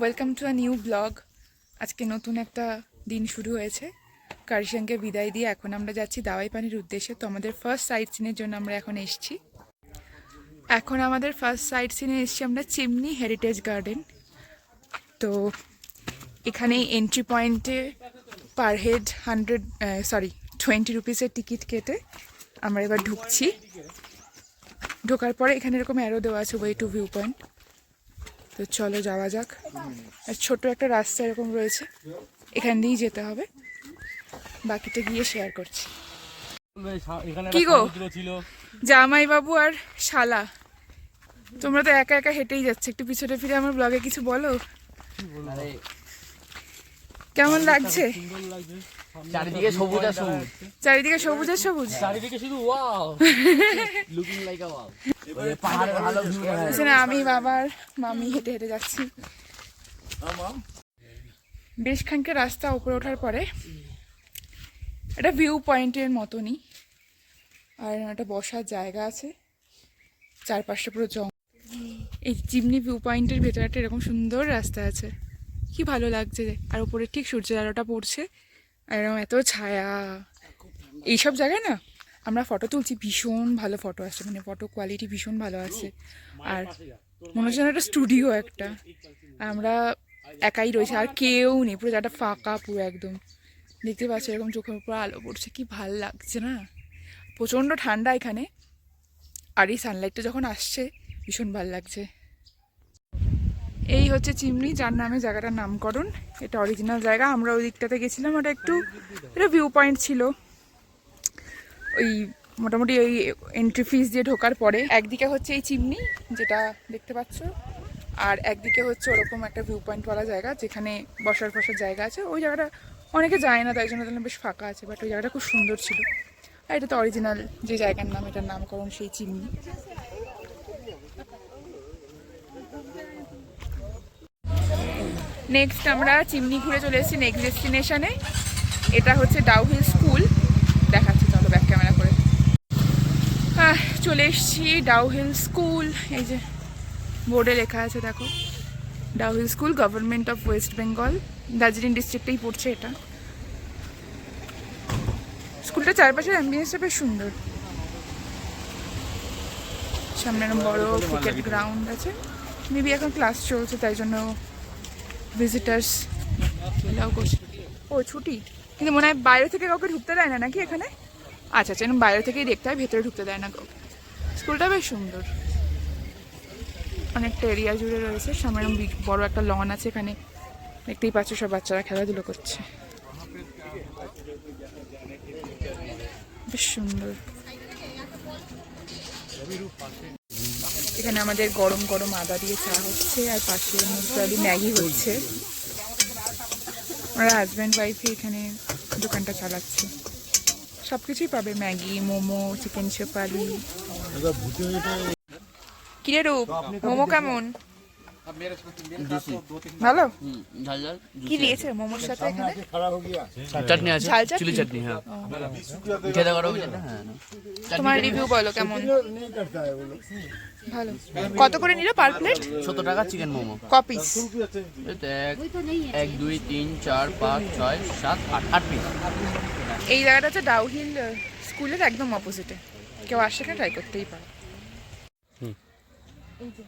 Welcome to a new blog আজকে নতুন একটা দিন শুরু হয়েছে। কারিশানকে বিদায় দিয়ে এখন আমরা যাচ্ছি দাওয়াই পানির উদ্দেশ্যে। তো আমাদের ফার্স্ট সাইট সিনের জন্য আমরা এখন এসেছি। এখন আমাদের ফার্স্ট সাইট সিনে এসেছি আমরা চিমনি হেরিটেজ গার্ডেন তো এখানে এন্ট্রি পয়েন্টে per head hundred sorry twenty রুপিসের ticket কেটে আমরা এবার ঢুকছি। ঢোকার পরে এখানে এরকম অ্যারো দেওয়া আছে ওয়ে টু ভিউ পয়েন্ট তো চলো যাওয়া যাক। আর ছোট একটা রাস্তা এরকম রয়েছে। এখান দিয়েই যেতে হবে। বাকিটা গিয়ে শেয়ার করছি। কি গো? জামাই বাবু আর শালা। তোমরা তো একা একা হেঁটেই যাচ্ছে। একটু পিছনে ফিরে আমার ব্লগে কিছু বলো? কেমন লাগছে? চারিদিকে সবুজ আর সবুজ। চারিদিকে সবুজ আর সবুজ? চারিদিকে শুধু wow looking like a wow আমি বাবার মামি হেঁটে হেঁটে যাচ্ছি। বেশ খানিকটা রাস্তা উপরে ওঠার পরে এটা ভিউ পয়েন্টের মতনই। আর একটা বসার জায়গা আছে। চারপাশটা পুরো জঙ্গল। এই চিমনি ভিউ পয়েন্টের ভেতরে একটা এরকম সুন্দর রাস্তা আছে। কি ভালো লাগছে আর উপরে ঠিক সূর্যের আলোটা পড়ছে, আর এরকম এত ছায়া। এইসব জায়গায় না, আমরা ফটো তুলছি, ভীষণ ভালো ফটো আসছে মানে ফটো কোয়ালিটি ভীষণ ভালো আছে। আর মনে হচ্ছে একটা স্টুডিও একটা আর আমরা একাই রয়েছে, আর কেউ নেই, পুরো জায়গাটা ফাঁকা, পুরো একদম। দেখতে পাচ্ছি, এরকম চোখের উপর আলো পড়ছে, কি ভালো লাগছে না? প্রচণ্ড ঠান্ডা এখানে, আর এই সানলাইটটা যখন আসছে, ভীষণ ভালো লাগছে। এই হচ্ছে চিমনি, যার নামে জায়গাটার নামকরণ। এটা অরিজিনাল জায়গা। আমরা ওই দিকটাতে গেছিলাম, ওটা একটু, এটা ভিউ পয়েন্ট ছিল। ওই মোটামুটি ওই এন্ট্রি ফিস দিয়ে ঢোকার পরে। একদিকে হচ্ছে এই চিমনি, যেটা দেখতে পাচ্ছ, আর একদিকে হচ্ছে ওরকম একটা ভিউ পয়েন্টওয়ালা জায়গা, যেখানে বসার বসার জায়গা আছে। ওই জায়গাটা অনেকে যায় না, তাই জন্য তাহলে বেশ ফাঁকা আছে বাট ওই জায়গাটা খুব সুন্দর ছিল। আর এটা তো অরিজিনাল যে জায়গার নাম, এটার নামকরণ সেই চিমনি। নেক্সট আমরা চিমনি ঘুরে চলে এসেছি নেক্সট ডেস্টিনেশনে এটা হচ্ছে ডাউহিল স্কুল দেখাচ্ছি চলো ব্যাক ক্যামেরা করে। আহ, চলে এসেছি ডাউহিল স্কুল এই যে বোর্ডে লেখা আছে দেখো। Dow Hill school government of west Bengal Darjeeling ডিস্ট্রিক্টেই পড়ছে এটা। স্কুলটা চারপাশের অ্যাম্বিয়েন্সটা বেশ সুন্দর। সামনে বড় ক্রিকেট গ্রাউন্ড আছে। মেবি এখন ক্লাস চলছে তাই জন্য ভিজিটার্স এলাও করছে। ও, ছুটি? কিন্তু মনে হয় বাইরে থেকে কাউকে ঢুকতে দেয় না নাকি এখানে? আচ্ছা আচ্ছা বাইরে থেকেই দেখতে হয়, ভেতরে ঢুকতে দেয় না কাউকে। স্কুলটা বেশ সুন্দর। অনেকটা এরিয়া জুড়ে রয়েছে। সামনে বড় একটা লন আছে এখানে। দেখতেই পাচ্ছ সব বাচ্চারা খেলাধুলো করছে। বেশ সুন্দর। এখানে আমাদের গরম গরম আদা দিয়ে চা হচ্ছে আর পাশে মুসলি ম্যাগি হচ্ছে। আমরা হাজব্যান্ড ওয়াইফে এখানে দোকানটা চালাচ্ছে। সব কিছুই পাবে ম্যাগি মোমো চিকেন চপালি কিরে রূপ মোমো কেমন? ভালো? ঝাল ঝাল কি দিয়েছে? মোমোর সাথে এখানে? চাটনি আছে চিলি চাটনি? হ্যাঁ। খেতে পারো যেটা হ্যাঁ না। চাটনি তোমার রিভিউ বলো কেমন? ভালো। কত করে নিল পার প্লেট সত্তর টাকা চিকেন মোমো। কপিস এই এক এক দুই তিন চার পাঁচ ছয় সাত আট আট পিস এই জায়গাটা হচ্ছে ডাউহিল স্কুলের একদম অপোজিটে কেউ আসে এখানে ট্রাই করতেই পারে। এই যে।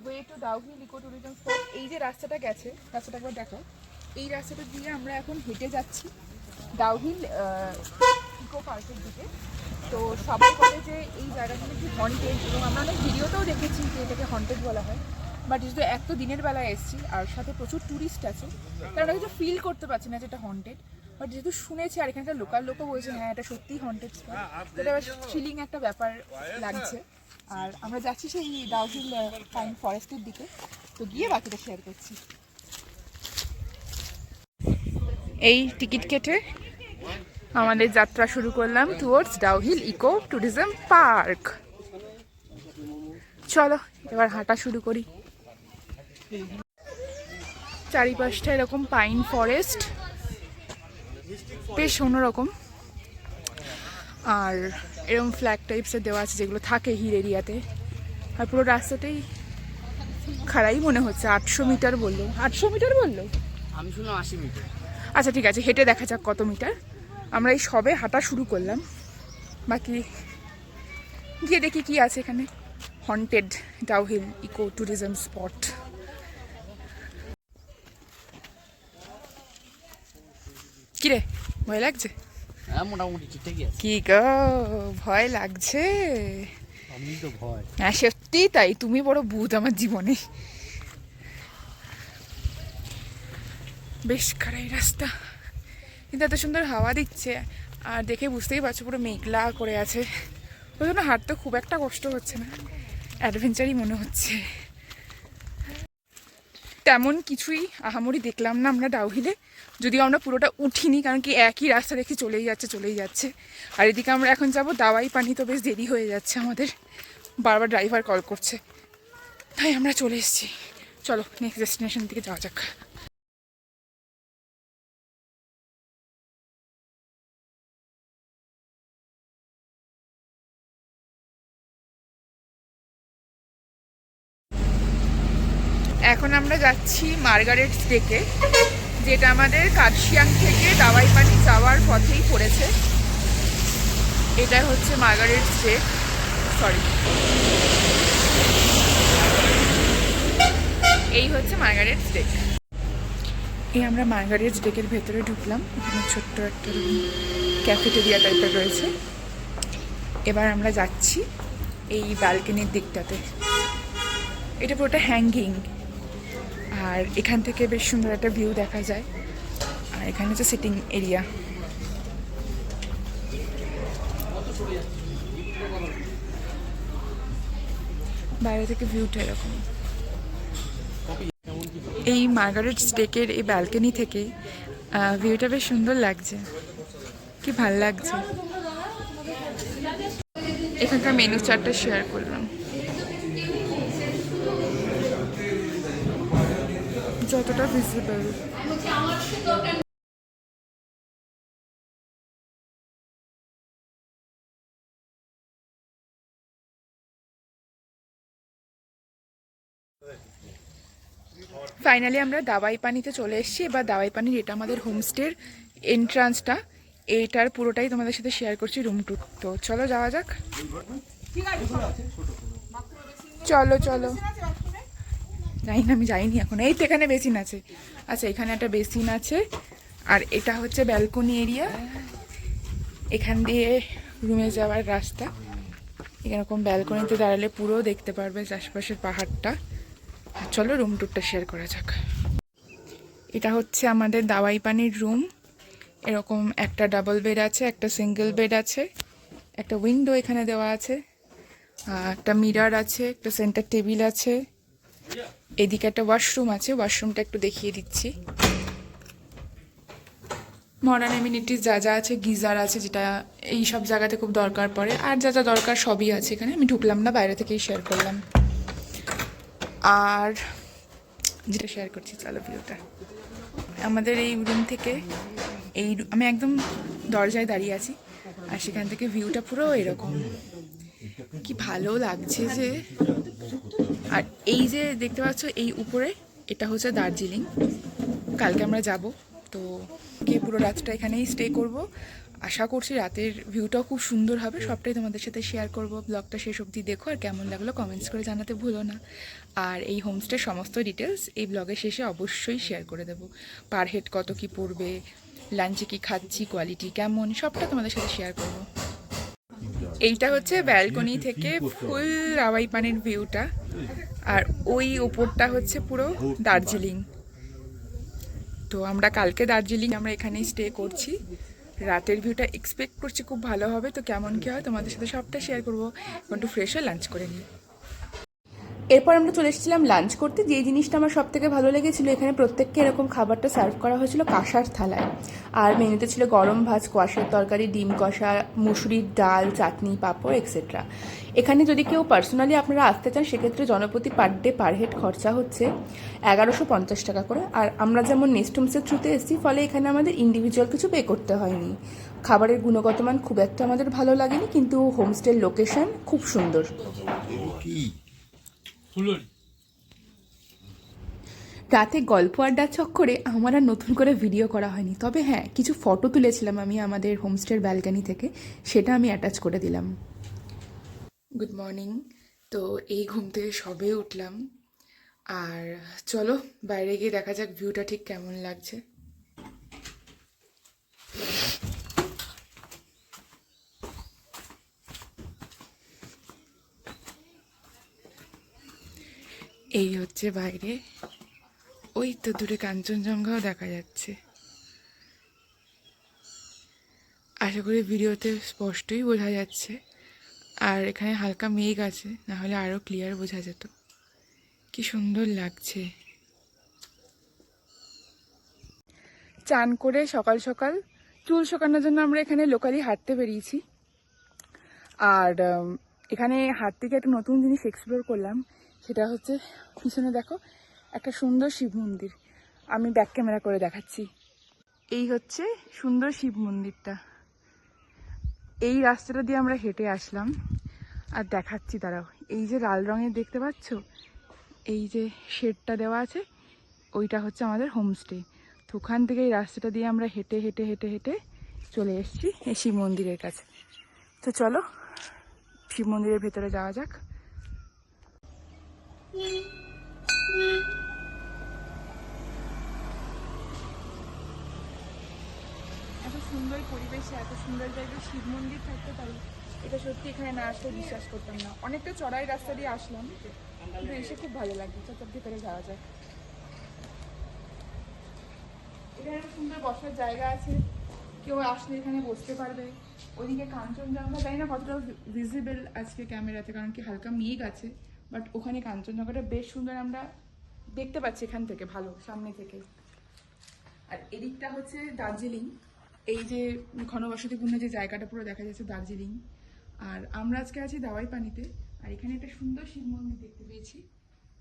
Way to Dow Hill eco tourism spot এই যে রাস্তাটা গেছে, রাস্তাটা একবার দেখো। এই রাস্তাটা দিয়ে আমরা এখন হেঁটে যাচ্ছি ডাউহিল ইকো পার্কের দিকে। তো সবাই বলে যে এই জায়গাগুলো কি হন্টেড এবং আমরা অনেক ভিডিওতেও দেখেছি যে এটাকে হন্টেড বলা হয়। বাট যেহেতু এক তো দিনের বেলায় এসেছি, আর সাথে প্রচুর ট্যুরিস্ট আছে তারা কিছু ফিল করতে পারছি না যে এটা হন্টেড বাট যেহেতু শুনেছি আর এখানকার লোকাল লোকও বলছে হ্যাঁ এটা সত্যিই হন্টেড স্পট এটা বেশ থ্রিলিং একটা ব্যাপার লাগছে। আর আমরা যাচ্ছি সেই ডাউহিল পাইন ফরেস্টের দিকে। তো গিয়ে বাকিটা শেয়ার করছি। এই টিকিট কেটে আমাদের যাত্রা শুরু করলাম towards Dow Hill eco tourism park. চলো, এবার হাঁটা শুরু করি। চারিপাশটা এরকম পাইন ফরেস্ট, বেশ অন্যরকম। আর এরকম ফ্ল্যাগ টাইপসের দেওয়া আছে যেগুলো থাকে হিল এরিয়াতে আর পুরো রাস্তাটাই খাড়াই মনে হচ্ছে আটশো মিটার বলল। আটশো মিটার বলল? আমি শুনলাম আশি মিটার। আচ্ছা ঠিক আছে হেঁটে দেখা যাক কত মিটার। আমরা এই সবে হাঁটা শুরু করলাম। বাকি গিয়ে দেখি কি আছে এখানে। Haunted Dow Hill eco tourism spot কিরে ভয় লাগছে? হ্যাঁ মোটামুটি ঠিকঠাকই আছে। কি গো ভয় লাগছে? আমি তো ভয়। হ্যাঁ সত্যি তাই তুমি বড় ভূত আমার জীবনে। বেশ খারাই রাস্তা। কিন্তু এত সুন্দর হাওয়া দিচ্ছে আর দেখে বুঝতেই পারছ পুরো মেঘলা করে আছে। ওই জন্য হাঁটতে খুব একটা কষ্ট হচ্ছে না। অ্যাডভেঞ্চারই মনে হচ্ছে। কিছুই আহামরি দেখলাম না আমরা ডাউহিলে। যদিও আমরা পুরোটা উঠিনি, কারণ কি একই রাস্তা দেখি চলেই যাচ্ছে চলেই যাচ্ছে। আর এদিকে আমরা এখন যাব দাওয়াই পানি, তো বেশ দেরি হয়ে যাচ্ছে আমাদের। বারবার ড্রাইভার কল করছে। তাই আমরা চলে এসেছি। চলো নেক্সট ডেস্টিনেশন দিকে যাওয়া যাক। যাচ্ছি মার্গারেট ডেকে যেটা আমাদের কার্শিয়াং থেকে দাওয়াই পানি যাওয়ার পথেই পড়েছে। এটা হচ্ছে মার্গারেট ডেক সরি। এই হচ্ছে মার্গারেট ডেক এই আমরা মার্গারেট ডেকের ভেতরে ঢুকলাম। ছোট্ট একটা ক্যাফেটেরিয়া টাইপের রয়েছে। এবার আমরা যাচ্ছি এই ব্যালকনির দিকটাতে। এটা পুরোটা হ্যাঙ্গিং আর এখান থেকে বেশ সুন্দর একটা ভিউ দেখা যায়। আর এখানে হচ্ছে সিটিং এরিয়া বাইরে থেকে ভিউটা এরকম। এই মার্গারেট স্টেকের এই ব্যালকনি থেকে ভিউটা বেশ সুন্দর লাগছে। কি ভালো লাগছে। এখানকার মেনু চার্টটা শেয়ার করলাম। যতটা ভিজিবল ফাইনালি আমরা দাওয়াই পানিতে চলে এসেছি। এবার দাওয়াই পানির এটা আমাদের হোমস্টের এন্ট্রান্সটা এইটার পুরোটাই তোমাদের সাথে শেয়ার করছি রুম টুর তো চলো যাওয়া যাক। চলো চলো। জানি না, আমি যাইনি এখন। এই তো এখানে বেসিন আছে। আচ্ছা এখানে একটা বেসিন আছে। আর এটা হচ্ছে ব্যালকনি এরিয়া। এখান দিয়ে রুমে যাওয়ার রাস্তা। এরকম ব্যালকনিতে দাঁড়ালে পুরো দেখতে পারবে আশপাশের পাহাড়টা। চলো রুম টুরটা শেয়ার করা যাক। এটা হচ্ছে আমাদের দাওয়াই পানির রুম এরকম একটা ডাবল বেড আছে, একটা সিঙ্গেল বেড আছে, একটা উইন্ডো এখানে দেওয়া আছে একটা মিরার আছে, একটা সেন্টার টেবিল আছে। এদিকে একটা ওয়াশরুম আছে ওয়াশরুমটা একটু দেখিয়ে দিচ্ছি। মডার্ন এমিনিটিস যা যা আছে, গিজার আছে, যেটা এই সব জায়গাতে খুব দরকার পড়ে। আর যা যা দরকার সবই আছে এখানে, আমি ঢুকলাম না, বাইরে থেকেই শেয়ার করলাম। আর যেটা শেয়ার করছি, চলো ভিডিওটা। আমাদের এই রুম থেকে এই আমি একদম দরজায় দাঁড়িয়ে আছি, আর সেখান থেকে ভিউটা পুরো এরকম। কি ভালো লাগছে যে আর এই যে দেখতে পাচ্ছ, এই উপরে এটা হচ্ছে দার্জিলিং। কালকে আমরা যাব, তো গিয়ে পুরো রাতটা এখানেই স্টে করব। আশা করছি রাতের ভিউটাও খুব সুন্দর হবে। সবটাই তোমাদের সাথে শেয়ার করব। ব্লগটা শেষ অবধি দেখো, আর কেমন লাগল কমেন্টস করে জানাতে ভুলো না। আর এই হোমস্টের সমস্ত ডিটেলস এই ব্লগের শেষে অবশ্যই শেয়ার করে দেবো। পার হেড কত কি পড়বে লাঞ্চে কি খাচ্ছি কোয়ালিটি কেমন, সবটা তোমাদের সাথে শেয়ার করব। এইটা হচ্ছে ব্যালকনি থেকে ফুল রাওয়াই পানের ভিউটা। আর ওই ওপরটা হচ্ছে পুরো দার্জিলিং। তো আমরা কালকে দার্জিলিং আমরা এখানেই স্টে করছি। রাতের ভিউটা এক্সপেক্ট করছি খুব ভালো হবে। তো কেমন কী হয় তোমাদের সাথে সবটা শেয়ার করব। একটু ফ্রেশ হয়ে লাঞ্চ করে নিই। এরপর আমরা চলে এসেছিলাম লাঞ্চ করতে। যে জিনিসটা আমার সব থেকে ভালো লেগেছিল, এখানে প্রত্যেককে এরকম খাবারটা সার্ভ করা হয়েছিল কাঁসার থালায়। আর মেনুতে ছিল গরম ভাজ কোয়াশের তরকারি, ডিম কষা মুসুরির ডাল, চাটনি, পাঁপড় এক্সেট্রা এখানে যদি কেউ পার্সোনালি আপনারা আসতে চান, সেক্ষেত্রে জনপ্রতি পার ডে পার হেড খরচা হচ্ছে এগারোশো পঞ্চাশ টাকা করে। আর আমরা যেমন নেক্সট হোমসের থ্রুতে এসেছি, ফলে এখানে আমাদের ইন্ডিভিজুয়াল কিছু পে করতে হয়নি। খাবারের গুণগত মান খুব একটা আমাদের ভালো লাগেনি, কিন্তু হোমস্টের লোকেশন খুব সুন্দর। ফুলরি রাতে গল্প আড্ডার চক্করে আমার আর নতুন করে ভিডিও করা হয়নি। তবে হ্যাঁ কিছু ফটো তুলেছিলাম আমি আমাদের হোমস্টের ব্যালকানি থেকে। সেটা আমি অ্যাটাচ করে দিলাম। গুড মর্নিং তো এই ঘুম থেকে সবে উঠলাম। আর চলো বাইরে গিয়ে দেখা যাক ভিউটা ঠিক কেমন লাগছে। হচ্ছে বাইরে, ওই তো দূরে কাঞ্চনজঙ্ঘাও দেখা যাচ্ছে। আশা করি ভিডিওতে স্পষ্টই বোঝা যাচ্ছে। আর এখানে হালকা মেঘ আছে, না হলে আরও ক্লিয়ার বোঝা যেত। কি সুন্দর লাগছে। চান করে সকাল সকাল চুল শোকানোর জন্য আমরা এখানে লোকালি হাঁটতে বেরিয়েছি। আর এখানে হাঁটতে গিয়ে একটা নতুন জিনিস এক্সপ্লোর করলাম। সেটা হচ্ছে, পিছনে দেখো, একটা সুন্দর শিব মন্দির। আমি ব্যাক ক্যামেরা করে দেখাচ্ছি। এই হচ্ছে সুন্দর শিব মন্দিরটা। এই রাস্তাটা দিয়ে আমরা হেঁটে আসলাম। আর দেখাচ্ছি, দাঁড়াও। এই যে লাল রঙের দেখতে পাচ্ছ? এই যে শেডটা দেওয়া আছে, ওইটা হচ্ছে আমাদের হোমস্টে তো ওখান থেকে এই রাস্তাটা দিয়ে আমরা হেঁটে হেঁটে হেঁটে হেঁটে চলে এসেছি এই শিব মন্দিরের কাছে। তো চলো, শিব মন্দিরের ভেতরে যাওয়া যাক। এত সুন্দর পরিবেশে, এত সুন্দর জায়গায় শিব মন্দির থাকতে পারে এটা সত্যি এখানে না আসলে বিশ্বাস করতাম না। অনেকটা চড়াই রাস্তা দিয়ে আসলাম, কিন্তু এসে খুব ভালো লাগছে চত্বর ভেতরে যাওয়া যায়। এখানে সুন্দর বসার জায়গা আছে। কেউ আসলে এখানে বসতে পারবে। ওদিকে কাঞ্চনজঙ্ঘা, জানি না কতটা ভিজিবল আজকে ক্যামেরাতে কারণ কি হালকা মেঘ আছে। বাট ওখানে কাঞ্চনজঙ্ঘাটা বেশ সুন্দর, আমরা দেখতে পাচ্ছি এখান থেকে, ভালো, সামনে থেকে। আর এদিকটা হচ্ছে দার্জিলিং। এই যে ঘনবসতিপূর্ণ যে জায়গাটা পুরো দেখা যাচ্ছে দার্জিলিং। আর আমরা আজকে আছি দাওয়াই পানিতে আর এখানে একটা সুন্দর শিব মন্দির দেখতে পেয়েছি।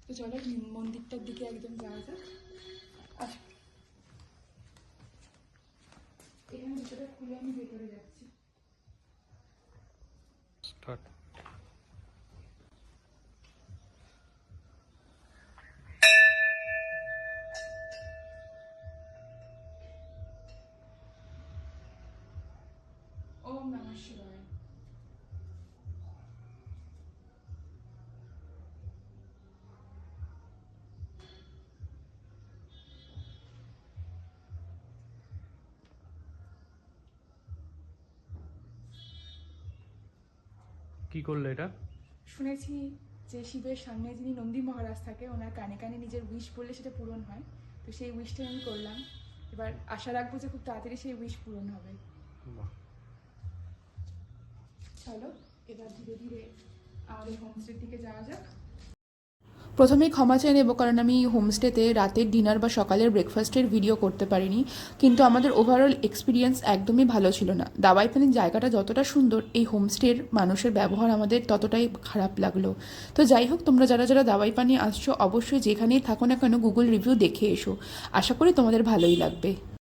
তো চলো মন্দিরটার দিকে একদম যাওয়া যাক। আসো এখানে ভিতরে খুলে আমি ভেতরে যাচ্ছি কি করলে এটা? শুনেছি যে শিবের সামনে যিনি নন্দী মহারাজ থাকে ওনার কানে কানে নিজের উইশ বললে সেটা পূরণ হয়। তো সেই উইশটা আমি করলাম। এবার আশা রাখব যে খুব তাড়াতাড়ি সেই উইশ পূরণ হবে। চলো এবার ধীরে ধীরে আমাদের হোমস্টের দিকে যাওয়া যাক। প্রথমেই ক্ষমা চেয়ে নেব, কারণ আমি হোমস্টেতে রাতের ডিনার বা সকালের ব্রেকফাস্টের ভিডিও করতে পারিনি। কিন্তু আমাদের ওভারঅল এক্সপিরিয়েন্স একদমই ভালো ছিল না। দাবাই পানির জায়গাটা যতটা সুন্দর, এই হোমস্টের মানুষের ব্যবহার আমাদের ততটাই খারাপ লাগল। তো যাই হোক, তোমরা যারা যারা দাবাই পানি আসছো, অবশ্যই যেখানেই থাকো না কেন গুগল রিভিউ দেখে এসো। আশা করি তোমাদের ভালোই লাগবে।